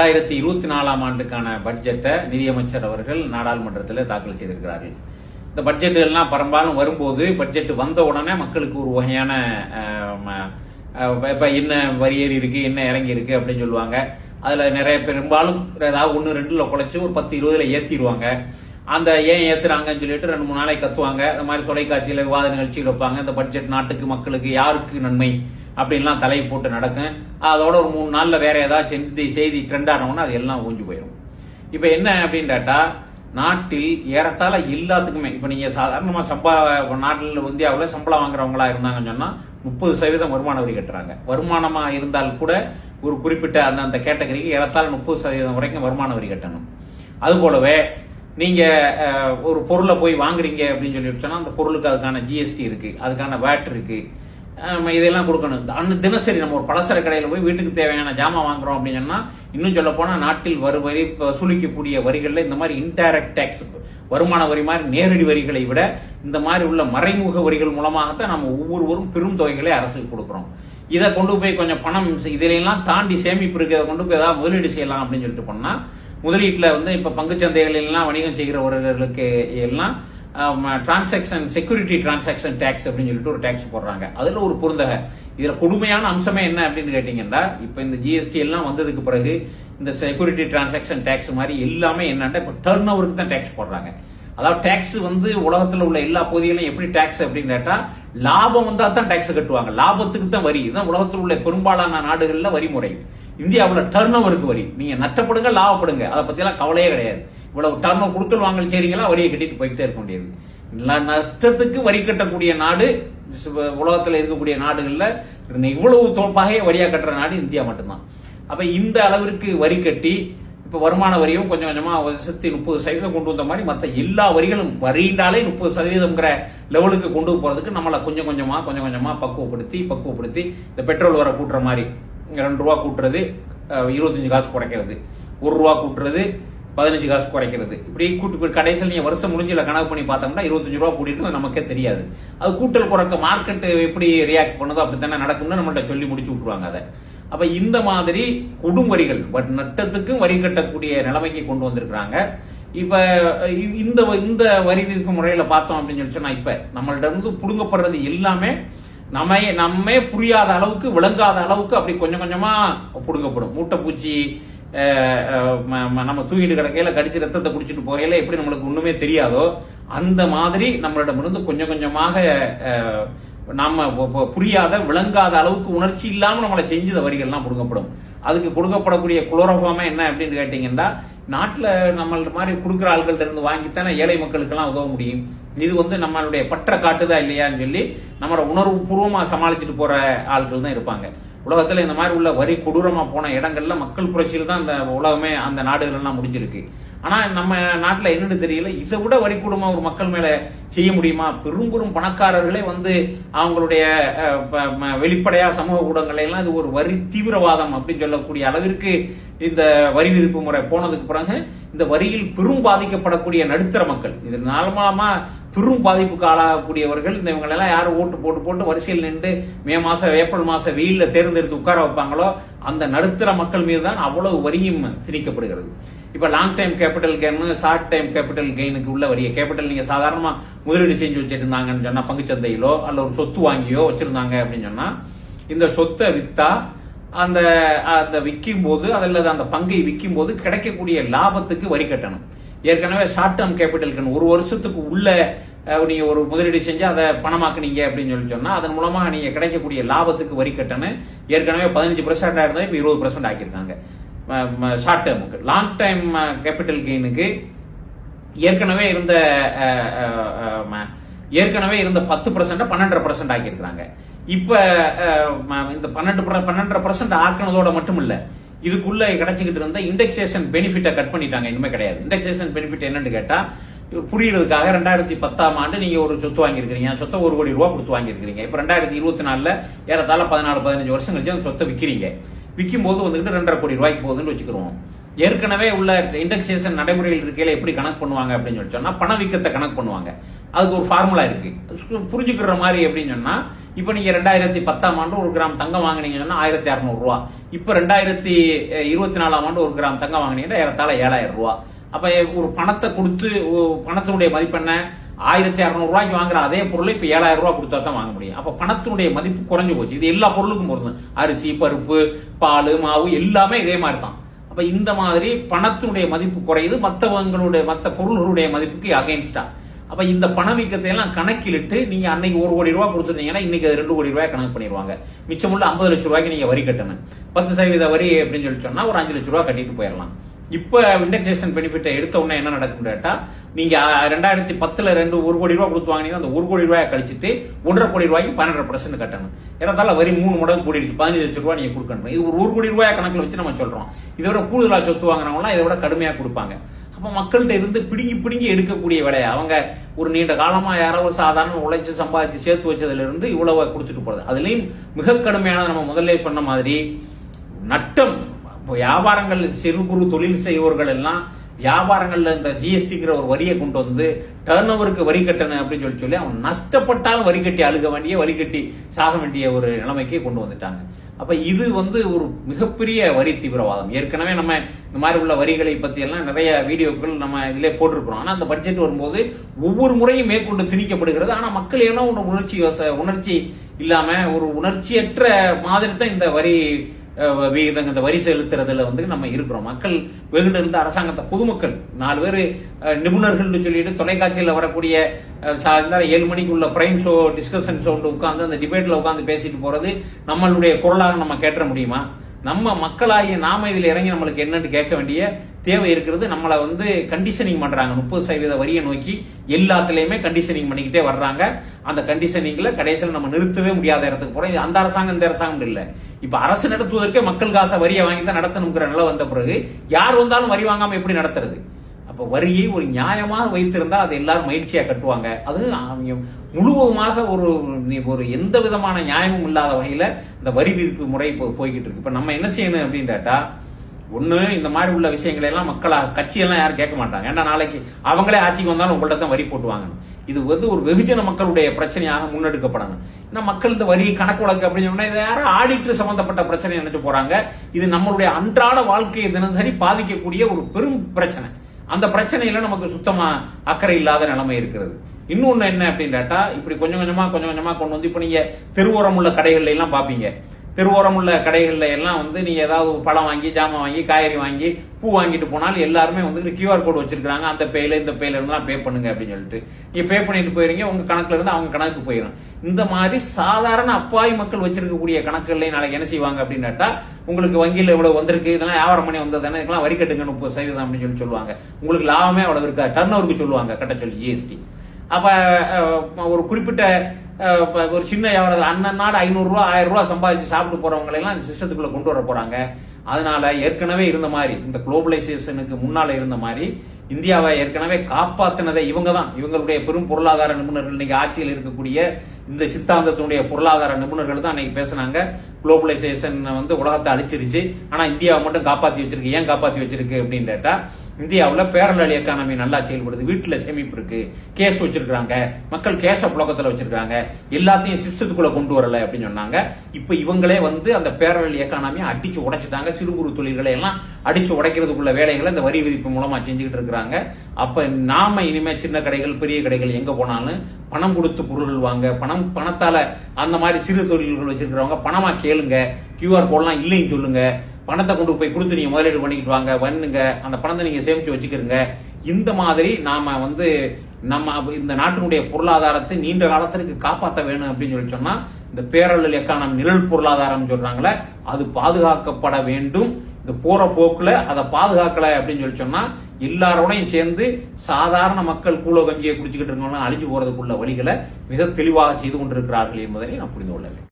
ரெண்டாயிரத்தி இருபத்தி நாலாம் ஆண்டுக்கான பட்ஜெட்டை நிதியமைச்சர் அவர்கள் நாடாளுமன்றத்தில் தாக்கல் செய்திருக்கிறார்கள். இந்த பட்ஜெட்டுகள்லாம் பெரும்பாலும் வரும்போது பட்ஜெட் வந்த உடனே மக்களுக்கு ஒரு வகையான இப்போ என்ன வரி ஏறி இருக்கு என்ன இறங்கி இருக்கு அப்படின்னு சொல்லுவாங்க. அதில் நிறைய பெரும்பாலும் ஏதாவது ஒன்று ரெண்டுல குறைச்சு ஒரு பத்து இருபதுல ஏற்றிடுவாங்க அந்த ஏன் ஏற்றுறாங்கன்னு சொல்லிட்டு ரெண்டு மூணு நாளைக்கு கத்துவாங்க. இந்த மாதிரி தொலைக்காட்சியில் விவாத நிகழ்ச்சிகள் வைப்பாங்க. இந்த பட்ஜெட் நாட்டுக்கு மக்களுக்கு யாருக்கு நன்மை? அப்படின்லாம் தலையை போட்டு நடக்கும். அதோட ஒரு மூணு நாளில் வேற ஏதாவது செய்தி செய்தி ட்ரெண்ட் அது எல்லாம் ஊஞ்சி போயிடும் இப்போ என்ன அப்படின்னு நாட்டில் ஏறத்தாழ எல்லாத்துக்குமே இப்போ நீங்கள் சாதாரணமாக சம்பா நாட்டில் இந்தியாவில் சம்பளம் வாங்குறவங்களா இருந்தாங்கன்னு சொன்னால் முப்பது சதவீதம் வருமான வரி கட்டுறாங்க. வருமானமாக இருந்தால் கூட ஒரு குறிப்பிட்ட அந்த அந்த கேட்டகரிக்கு ஏறத்தாழ முப்பது சதவீதம் வரைக்கும் வருமான வரி கட்டணும். அது போலவே ஒரு பொருளை போய் வாங்குறீங்க அப்படின்னு சொல்லி சொன்னால் அந்த பொருளுக்கு அதுக்கான ஜிஎஸ்டி இருக்குது அதுக்கான வேட் இருக்குது நம்ம இதெல்லாம் கொடுக்கணும். அன்னு தினசரி நம்ம ஒரு பலசர கடையில் போய் வீட்டுக்கு தேவையான ஜாமான் வாங்குறோம் அப்படின்னு சொன்னால் இன்னும் சொல்ல போனால் நாட்டில் வரி வரி வசூலிக்கக்கூடிய வரிகளில் இந்த மாதிரி இன்டைரக்ட் டேக்ஸ் வருமான வரி மாதிரி நேரடி வரிகளை விட இந்த மாதிரி உள்ள மறைமுக வரிகள் மூலமாகத்தான் நம்ம ஒவ்வொருவரும் பெரும் தொகைகளை அரசுக்கு கொடுக்குறோம். இதை கொண்டு போய் கொஞ்சம் பணம் இதிலெல்லாம் தாண்டி சேமிப்பு இருக்கிறத கொண்டு போய் ஏதாவது முதலீடு செய்யலாம் அப்படின்னு சொல்லிட்டு போனால் முதலீட்டில் வந்து இப்போ பங்குச்சந்தைகளில் வணிகம் செய்கிறவர்களுக்கு எல்லாம் டிரான்சாக்ஷன் செக்யூரிட்டி டிரான்சாக்ஷன் டேக்ஸ் அப்படின்னு சொல்லிட்டு ஒரு டேக்ஸ் போடுறாங்க. அதில் ஒரு பொருந்தக. இதில் கொடுமையான அம்சமே என்ன அப்படின்னு கேட்டிங்கன்னா இப்போ இந்த ஜிஎஸ்டி எல்லாம் வந்ததுக்கு பிறகு இந்த செக்யூரிட்டி டிரான்சாக்ஷன் டேக்ஸ் மாதிரி எல்லாமே என்னன்னா இப்போ டர்ன் ஓவருக்கு தான் டேக்ஸ் போடுறாங்க. அதாவது டேக்ஸ் வந்து உலகத்தில் உள்ள எல்லா பகுதிகளும் எப்படி டேக்ஸ் அப்படின்னு கேட்டால் லாபம் வந்தால் தான் டேக்ஸ் கட்டுவாங்க. லாபத்துக்கு தான் வரி. இதுதான் உலகத்தில் உள்ள பெரும்பாலான நாடுகளில் வரி முறை. இந்தியாவில் டர்ன் ஓவருக்கு வரி. நீங்க நட்டப்படுங்க லாபப்படுங்க. அதை பத்தியெல்லாம் கவலையே கிடையாது. இவ்வளவு டர்ன் ஓவர் கொடுக்கல் வாங்கல் செய்றீங்களா வரியை கட்டிட்டு போய்கிட்டே இருக்க முடியாது நஷ்டத்துக்கு வரி கட்டக்கூடிய நாடு உலகத்தில் இருக்கக்கூடிய நாடுகளில் இவ்வளவு தொ- வரியாக கட்டுற நாடு இந்தியா மட்டும்தான். அப்ப இந்த அளவிற்கு வரி கட்டி இப்போ வருமான வரியும் கொஞ்சம் கொஞ்சமாக வருஷத்தி முப்பது சதவீதம் கொண்டு வந்த மாதிரி மற்ற எல்லா வரிகளும் வரியினாலே முப்பது சதவீதம்ங்கிற லெவலுக்கு கொண்டு போகிறதுக்கு நம்மளை கொஞ்சம் கொஞ்சமாக கொஞ்சம் கொஞ்சமாக பக்குவப்படுத்தி பக்குவப்படுத்தி இந்த பெட்ரோல் வர கூட்டுற மாதிரி ரெண்டு ரூபா கூட்டுறது இருபத்தஞ்சி இருபத்தஞ்சு காசு குறைக்கிறது. ஒரு ரூபா கூட்டுறது பதினஞ்சு காசு குறைக்கிறது. இப்படி கூட்டு கடைசியில் நீங்கள் வருஷம் முடிஞ்சில் கணக்கு பண்ணி பார்த்தோம்னா இருபத்தஞ்சு ரூபா கூட்டிட்டு நமக்கே தெரியாது. அது கூட்டல் குறைக்க மார்க்கெட் எப்படி ரியாக்ட் பண்ணுதோ அப்படித்தானே நடக்கும்னு நம்மகிட்ட சொல்லி முடிச்சு விட்டுருவாங்க அதை. அப்போ இந்த மாதிரி கொடும் வரிகள் பட் நட்டத்துக்கும் வரி கட்டக்கூடிய நிலைமைக்கு கொண்டு வந்திருக்கிறாங்க. இப்போ இந்த இந்த வரி விதிப்பு முறையில் பார்த்தோம் அப்படின்னு சொல்லி சொன்னால் இப்போ நம்மள்ட்ட இருந்து புடுங்கப்படுறது எல்லாமே நம்ம நம்மே புரியாத அளவுக்கு விளங்காத அளவுக்கு அப்படி கொஞ்சம் கொஞ்சமா புடுங்கப்படும். மூட்டைப்பூச்சி அஹ், நம்ம தூங்கிட்டு கிடக்கையில கடிச்சு ரத்தத்தை குடிச்சிட்டு போகையில எப்படி நம்மளுக்கு ஒண்ணுமே தெரியாதோ அந்த மாதிரி நம்மளிடமிருந்து கொஞ்சம் கொஞ்சமாக நம்ம புரியாத விளங்காத அளவுக்கு உணர்ச்சி இல்லாமல் நம்மளை செஞ்சு வரிகள்லாம் கொடுக்கப்படும். அதுக்கு கொடுக்கப்படக்கூடிய குளோரோஃபாமா என்ன அப்படின்னு கேட்டீங்கன்னா நாட்டில் நம்மள மாதிரி கொடுக்குற ஆள்கள்ட்ட இருந்து வாங்கித்தானே ஏழை மக்களுக்கெல்லாம் உதவ முடியும். இது வந்து நம்மளுடைய பற்ற காட்டுதா இல்லையான்னு சொல்லி நம்மளோட உணர்வு பூர்வமாக சமாளிச்சுட்டு போற ஆட்கள் தான் இருப்பாங்க. உலகத்தில் இந்த மாதிரி உள்ள வரி கொடூரமாக போன இடங்கள்ல மக்கள் புரட்சியில் தான் இந்த உலகமே அந்த நாடுகள்லாம் முடிஞ்சிருக்கு. ஆனால் நம்ம நாட்டில் என்னன்னு தெரியல. இதை விட வரி கொடுமை ஒரு மக்கள் மேலே செய்ய முடியுமா? பெரும் பெரும் பணக்காரர்களே வந்து அவங்களுடைய வெளிப்படையாக சமூக ஊடகங்களெல்லாம் இது ஒரு வரி தீவிரவாதம் அப்படின்னு சொல்லக்கூடிய அளவிற்கு இந்த வரி விதிப்பு முறை போனதுக்கு பிறகு இந்த வரியில் பெரும் பாதிக்கப்படக்கூடிய நடுத்தர மக்கள் இது நாளமா பெரும் பாதிப்புக்கு ஆளாகக்கூடியவர்கள் இந்த இவங்களெல்லாம் யார் ஓட்டு போட்டு போட்டு வரிசையில் நின்று மே மாசம் ஏப்ரல் மாசம் வெயிலில் தேர்ந்தெடுத்து உட்கார வைப்பாங்களோ அந்த நடுத்தர மக்கள் மீது தான் அவ்வளவு வரியும் திணிக்கப்படுகிறது. இப்போ long time capital gain short time capital கெயினுக்கு உள்ள வரிய. கேபிட்டல் நீங்க சாதாரணமா முதலீடு செஞ்சு வச்சிருந்தாங்கன்னு சொன்னா பங்குச்சந்தையிலோ அல்ல ஒரு சொத்து வாங்கியோ வச்சிருந்தாங்க அப்படின்னு சொன்னா இந்த சொத்தை வித்தா அந்த அந்த விற்கும் போது அல்லது அந்த பங்கை விற்கும் போது கிடைக்கக்கூடிய லாபத்துக்கு வரி கட்டணும். ஏற்கனவே ஷார்ட் டேர்ம் கேபிட்டலுக்கு ஒரு வருஷத்துக்கு உள்ள நீங்கள் நீங்க ஒரு முதலீடு செஞ்சு அதை பணமாக்குனீங்க அப்படின்னு சொல்லி சொன்னா அதன் மூலமா நீங்க கிடைக்கக்கூடிய லாபத்துக்கு வரி கட்டணும். ஏற்கனவே பதினஞ்சு பர்சன்ட் ஆயிருந்தா இப்போ இருபது பர்சன்ட் ஆக்கியிருக்காங்க. ஷார்ட் டேர்முக்கு லாங் டைம் கேபிட்டல் கெயினுக்கு ஏற்கனவே இருந்த ம- ஏற்கனவே இருந்த பத்து பர்சன்ட் பன்னெண்டரை பர்சன்ட் ஆக்கியிருக்கிறாங்க. இப்போ இந்த பன்னெண்டு பன்னெண்டரை பர்சன்ட் ஆக்கினதோட மட்டும் இல்லை இதுக்குள்ள கிடைச்சிக்கிட்டு இருந்த இண்டெக்ஸேஷன் பெனிஃபிட்டை கட் பண்ணிட்டாங்க. இனிமே கிடையாது. இண்டெக்ஸேஷன் பெனிஃபிட் என்னன்னு கேட்டால் புரியுறதுக்காக ரெண்டாயிரத்தி பத்தாம் ஆண்டு நீங்க ஒரு சொத்து வாங்கியிருக்கிறீங்க. சொத்தை ஒரு கோடி ரூபா கொடுத்து வாங்கியிருக்கிறீங்க. இப்போ ரெண்டாயிரத்தி இருபத்தி நாலில் ஏறத்தாழ பதினாலு பதினஞ்சு வருஷம் கழிச்சு அந்த சொத்தை விற்கிறீங்க விற்கும் போது வந்துக்கிட்டு ரெண்டரை கோடி ரூபாய்க்கு போகுதுன்னு வச்சுக்கிறோம். ஏற்கனவே உள்ள இண்டெக்ஸேஷன் நடைமுறையில் இருக்கையில எப்படி கணக்கு பண்ணுவாங்க அப்படின்னு சொல்லி சொன்னா பணவீக்கத்தை கணக்கு பண்ணுவாங்க. அதுக்கு ஒரு ஃபார்முலா இருக்குது புரிஞ்சுக்கிற மாதிரி அப்படின்னு சொன்னால் இப்போ நீங்கள் ரெண்டாயிரத்தி பத்தாம் ஆண்டு ஒரு கிராம் தங்கம் வாங்குனீங்கன்னா ஆயிரத்தி அறநூறுரூவா இப்போ ரெண்டாயிரத்தி இருபத்தி நாலாம் ஆண்டு ஒரு கிராம் தங்கம் வாங்கினீங்கன்னா ஏறத்தாழ ஏழாயிரம் ரூபா. அப்போ ஒரு பணத்தை கொடுத்து பணத்தினுடைய மதிப்பெண்ணை ஆயிரத்தி அறநூறுவாய்க்கு வாங்குற அதே பொருளை இப்போ ஏழாயிரம் ரூபா கொடுத்தா தான் வாங்க முடியும். அப்போ பணத்தினுடைய மதிப்பு குறைஞ்சு போச்சு. இது எல்லா பொருளுக்கும் பொருந்தும். அரிசி பருப்பு பால் மாவு எல்லாமே இதே மாதிரி தான் அப்போ இந்த மாதிரி பணத்தினுடைய மதிப்பு குறையுது. மற்றவங்களுடைய மற்ற பொருள்களுடைய மதிப்புக்கு அகைன்ஸ்டா அப்போ இந்த பணவீக்கத்தை எல்லாம் கணக்கிலிட்டு நீங்கள் அன்னைக்கு ஒரு கோடி ரூபா கொடுத்துருந்தீங்கன்னா இன்னைக்கு அது ரெண்டு கோடி ரூபாய் கணக்கு பண்ணிடுவாங்க. மிச்சமுள்ள ஐம்பது லட்ச ரூபாய்க்கு நீங்கள் வரி கட்டணும். பத்து சதவீத வரி அப்படின்னு சொல்லி சொன்னால் ஒரு அஞ்சு லட்ச ரூபா கட்டிட்டு போயிடலாம். இப்போ இண்டெக்ஸேஷன் பெனிஃபிட்டை எடுத்த உடனே என்ன நடக்கும் கேட்டால் நீங்க ரெண்டாயிரத்தி பத்துல ரெண்டு ஒரு கோடி ரூபாய் கொடுத்து வாங்கினீங்கன்னா அந்த ஒரு கோடி ரூபாய் கழிச்சுட்டு ஒன்றரை கோடி ரூபாய்க்கு பன்னெண்டு பர்சன்ட் கட்டணும். ஏறத்தால வரி மூணு மடங்கு கூடிடுச்சு. பதினஞ்சு லட்சம் ரூபாய் நீங்க கொடுக்கணும். இது ஒரு ஒரு கோடி ரூபாய் கணக்குல வச்சு நம்ம சொல்றோம். இதை விட கூடுதலா சொத்து வாங்கினவங்களாம் இதை விட கடுமையா கொடுப்பாங்க. அப்ப மக்கள்கிட்ட இருந்து பிடுங்கி பிடுங்கி எடுக்கக்கூடிய வேலையை அவங்க ஒரு நீண்ட காலமா யாரோ ஒரு சாதாரண உழைச்சு சம்பாதிச்சு சேர்த்து வச்சதுல இருந்து இவ்வளவு கொடுத்துட்டு போறது. அதுலயும் மிக கடுமையான நம்ம முதல்ல சொன்ன மாதிரி நட்டம். இப்போ வியாபாரங்கள் சிறு குறு தொழில் செய்வோர்கள் எல்லாம் வியாபாரங்களில் இந்த ஜிஎஸ்டிங்கிற ஒரு வரியை கொண்டு வந்து டர்ன் ஓவருக்கு வரி கட்டணும் அப்படின்னு சொல்லி சொல்லி அவன் நஷ்டப்பட்டாலும் வரி கட்டி அழுக வேண்டிய வரி கட்டி சாக வேண்டிய ஒரு நிலைமைக்கு கொண்டு வந்துட்டாங்க. அப்ப இது வந்து ஒரு மிகப்பெரிய வரி தீவிரவாதம். ஏற்கனவே நம்ம இந்த மாதிரி உள்ள வரிகளை பத்தி எல்லாம் நிறைய வீடியோக்கள் நம்ம இதிலே போட்டிருக்கிறோம். ஆனா அந்த பட்ஜெட் வரும்போது ஒவ்வொரு முறையும் மேற்கொண்டு திணிக்கப்படுகிறது. ஆனா மக்கள் ஏனோ ஒன்று உணர்ச்சி வச- உணர்ச்சி இல்லாம ஒரு உணர்ச்சியற்ற மாதிரி தான் இந்த வரி விகிதம் இந்த வரி செலுத்துறதுல வந்து நம்ம இருக்கிறோம். மக்கள் வெகுண்டு இருந்த அரசாங்கத்தை பொதுமக்கள் நாலு பேர் நிபுணர்கள்னு சொல்லிட்டு தொலைக்காட்சியில் வரக்கூடிய ஏழு மணிக்கு உள்ள பிரைம் ஷோ டிஸ்கஷன் ஷோ உட்காந்து அந்த டிபேட்டில் உட்காந்து பேசிட்டு போகிறது நம்மளுடைய குரலாக நம்ம கேட்ட முடியுமா? நம்ம மக்களாகிய நாம இதில் இறங்கி நம்மளுக்கு என்னன்னு கேட்க வேண்டிய தேவை இருக்கிறது. நம்மளை வந்து கண்டிஷனிங் பண்றாங்க. முப்பது சதவீத வரியை நோக்கி எல்லாத்துலேயுமே கண்டிஷனிங் பண்ணிக்கிட்டே வர்றாங்க. அந்த கண்டிஷனிங்ல கடைசியில் நம்ம நிறுத்தவே முடியாத இடத்துக்கு போறோம். இது அந்த அரசாங்கம் இந்த அரசாங்கம் இல்லை. இப்போ அரசு நடத்துவதற்கே மக்கள் காசை வரியை வாங்கி தான் நடத்தணுங்கிற நிலை வந்த பிறகு யார் வந்தாலும் வரி வாங்காம எப்படி நடத்துறது? இப்போ வரியை ஒரு நியாயமாக வைத்திருந்தால் அதை எல்லாரும் மகிழ்ச்சியாக கட்டுவாங்க. அது முழுவதுமாக ஒரு ஒரு எந்த விதமான நியாயமும் இல்லாத வகையில் இந்த வரி விதிப்பு முறை இப்போ போய்கிட்டு இருக்கு. இப்போ நம்ம என்ன செய்யணும் அப்படின்னு கேட்டா ஒன்று இந்த மாதிரி உள்ள விஷயங்களை எல்லாம் மக்களா கட்சியெல்லாம் யாரும் கேட்க மாட்டாங்க. ஏன்னா நாளைக்கு அவங்களே ஆட்சிக்கு வந்தாலும் உங்கள்ட்ட தான் வரி போட்டுவாங்க இது வந்து ஒரு வெகுஜன மக்களுடைய பிரச்சனையாக முன்னெடுக்கப்படணும். ஏன்னா மக்கள் இந்த வரி கணக்கு வழக்கு அப்படின்னு சொன்னா இதை யாரும் ஆடிட்டர் சம்பந்தப்பட்ட பிரச்சனை நினைச்சு போறாங்க. இது நம்மளுடைய அன்றாட வாழ்க்கையை தினசரி பாதிக்கக்கூடிய ஒரு பெரும் பிரச்சனை. அந்த பிரச்சனையில நமக்கு சுத்தமா அக்கறை இல்லாத நிலைமை இருக்கிறது. இன்னொன்னு என்ன அப்படின்னு கேட்டா இப்படி கொஞ்சம் கொஞ்சமா கொஞ்சம் கொஞ்சமா கொண்டு வந்து இப்ப நீங்க தெருவோரம் உள்ள கடைகள்ல எல்லாம் பாப்பீங்க. தெருவோரம் உள்ள எல்லாம் வந்து நீங்கள் ஏதாவது பழம் வாங்கி ஜாமான் வாங்கி காய்கறி வாங்கி பூ வாங்கிட்டு போனாலும் எல்லாருமே வந்துட்டு கியூஆர் கோடு வச்சிருக்காங்க அந்த பேயில இந்த பேல இருந்தெல்லாம் பே பண்ணுங்க அப்படின்னு சொல்லிட்டு. நீங்க பே பண்ணிட்டு போயிருங்க உங்க கணக்குல இருந்து அவங்க கணக்கு போயிடும் இந்த மாதிரி சாதாரண அப்பாவி மக்கள் வச்சிருக்கக்கூடிய கணக்குகள்ல நாளைக்கு என்ன செய்வாங்க அப்படின்னு உங்களுக்கு வங்கியில் இவ்வளவு வந்திருக்கு இதெல்லாம் வியாபாரம் பண்ணி வந்தது தானே இதெல்லாம் வரி கட்டுங்க முப்பது சதவீதம் அப்படின்னு சொல்லி சொல்லுவாங்க. உங்களுக்கு லாபமே அவ்வளவு இருக்கா? டர்ன் ஓவருக்கு சொல்லுவாங்க கட்ட சொல்லி ஜிஎஸ்டி அப்ப ஒரு குறிப்பிட்ட ஒரு சின்ன வியாபாரம் அண்ணன் நாடு ஐநூறு ரூபா ஆயிரம் சம்பாதிச்சு சாப்பிட்டு போறவங்களை அந்த சிஸ்டத்துக்குள்ளே கொண்டு வர போறாங்க. அதனால ஏற்கனவே இருந்த மாதிரி இந்த குளோபலைசேஷனுக்கு முன்னால் இருந்த மாதிரி இந்தியாவை ஏற்கனவே காப்பாற்றினதை இவங்க தான் இவங்களுடைய பெரும் பொருளாதார நிபுணர்கள் இன்னைக்கு ஆட்சியில் இருக்கக்கூடிய இந்த சித்தாந்தத்தினுடைய பொருளாதார நிபுணர்கள் தான் அன்னைக்கு பேசுனாங்க. குளோபலைசேஷன் வந்து உலகத்தை அழிச்சிருச்சு. ஆனா இந்தியாவை மட்டும் காப்பாற்றி வச்சிருக்கு. ஏன் காப்பாற்றி வச்சிருக்கு அப்படின்னு கேட்டா இந்தியாவில் பேரலல் எக்கானமி நல்லா செயல்படுது. வீட்டில் சேமிப்பு இருக்கு. கேஸ் வச்சிருக்காங்க மக்கள் கேஷை புழக்கத்தில் வச்சிருக்காங்க எல்லாத்தையும் சிஸ்டத்துக்குள்ள கொண்டு வரல அப்படின்னு சொன்னாங்க. இப்போ இவங்களே வந்து அந்த பேரலல் எக்கானமியை அடிச்சு உடைச்சிட்டாங்க. சிறு குறு தொழில்களை எல்லாம் அடிச்சு உடைக்கிறதுக்குள்ள வேலைகளை இந்த வரி விதிப்பு மூலமா செஞ்சுக்கிட்டு இருக்கிறாங்க. அப்ப நாம இனிமே சின்ன கடைகள் பெரிய கடைகள் எங்க போனாலும் பணம் கொடுத்து பொருள்கள் வாங்க பணம் பணத்தால அந்த மாதிரி சிறு தொழில்கள் வச்சிருக்கிறவங்க பணமா கேளுங்க. கியூஆர் கோட்லாம் இல்லைன்னு சொல்லுங்க. பணத்தை கொண்டு போய் கொடுத்து நீங்க முதலீடு பண்ணிக்கிட்டு வாங்க பண்ணுங்க. அந்த பணத்தை நீங்க சேமிச்சு வச்சுக்கிறங்க இந்த மாதிரி நாம வந்து நம்ம இந்த நாட்டினுடைய பொருளாதாரத்தை நீண்ட காலத்திற்கு காப்பாற்ற வேணும் அப்படின்னு சொல்லி சொன்னா இந்த பேரழில் எக்கானம் நிழல் பொருளாதாரம் சொல்றாங்களே அது பாதுகாக்கப்பட வேண்டும். இந்த போற போக்குல அதை பாதுகாக்கல அப்படின்னு சொல்லி சொன்னா எல்லாரோடையும் சேர்ந்து சாதாரண மக்கள் கூழ கஞ்சியை குடிச்சுக்கிட்டு இருக்கணும்னு அழிஞ்சு போறதுக்குள்ள வழிகளை மிக தெளிவாக செய்து கொண்டிருக்கிறார்கள் என்பதை நான் புரிந்து கொள்ள